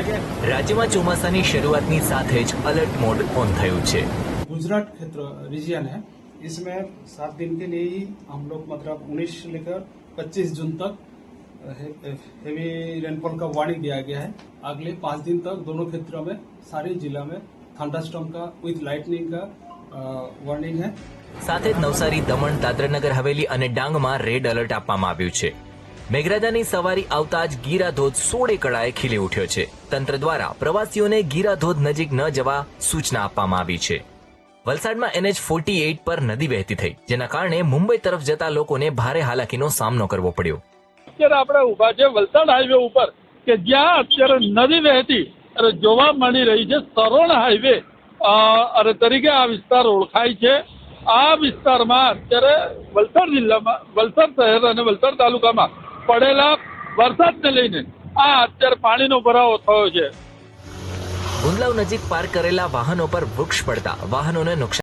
રાજ્યમાં ચોમાસાની શરૂઆતની સાથે જ અલર્ટ મોડ ઓન થયું છે गुजरात क्षेत्र रीजन है इसमें सात दिन के लिए ही हम लोग मतलब उन्नीस से लेकर पच्चीस जून तक हे- हेवी रेनफॉल का वार्निंग दिया गया है अगले पाँच दिन तक दोनों क्षेत्रों में सारे जिला में थंडरस्टॉर्म का विथ लाइटनिंग का अ, वार्निंग है સાથે જ નવસારી દમણ દાદરાનગર હવેલી અને ડાંગમાં રેડ એલર્ટ આપવામાં આવ્યું છે મેઘરાજાની સવારી આવતા જ ગીરાધોધ સોળે કળાએ ખીલી ઉઠ્યો છે. તંત્ર દ્વારા પ્રવાસીઓને ગીરાધોધ નજીક ન જવા સૂચના આપવામાં આવી છે. વલસાડમાં એનએચ ફોર્ટી એઇટ પર નદી વહેતી થઈ, જેના કારણે મુંબઈ તરફ જતા લોકોને ભારે હાલાકીનો સામનો કરવો પડ્યો. અત્યારે આપણે ઊભા છે વલસાડ હાઈવે ઉપર, કે જ્યાં અત્યારે નદી વહેતી અને જોવા મળી રહી છે સરોણ હાઈવે અરે તરીકે આ વિસ્તાર ઓળખાય છે. આ વિસ્તારમાં અત્યારે વલસાડ જિલ્લામાં, વલસાડ શહેર અને વલસાડ તાલુકામાં પડેલા વરસાદને લઈને આ અત્યારે પાણીનો ભરાવો થયો છે. ગુંદલાવ નજીક પાર્ક કરેલા વાહનો પર વૃક્ષ પડતા વાહનોને નુકસાન